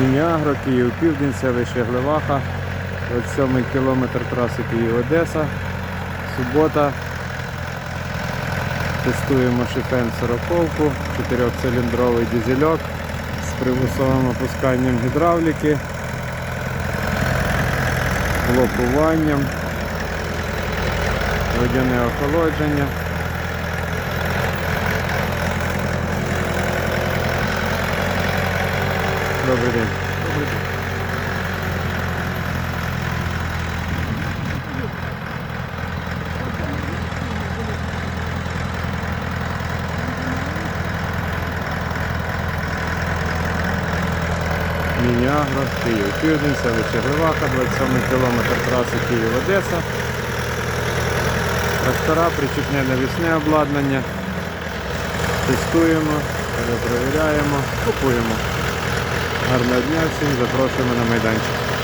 Міні-Агро, Київ Південь, селище Глеваха, 27 кілометр траси Київ-Одеса. Субота. Тестуємо шифен 40-ку, 4-циліндровий дизельок з примусовим опусканням гідравліки, блокуванням, водяне охолодження. Добрий день. Добрий день. Міні-Агро, Київ, Південь, селище Гриваха, 27 кілометр траси Київ-Одеса. Трактора, причіпне навісне обладнання. Тестуємо, перепровіряємо, купуємо. Гарного дня всім, запрошуємо на майданчик.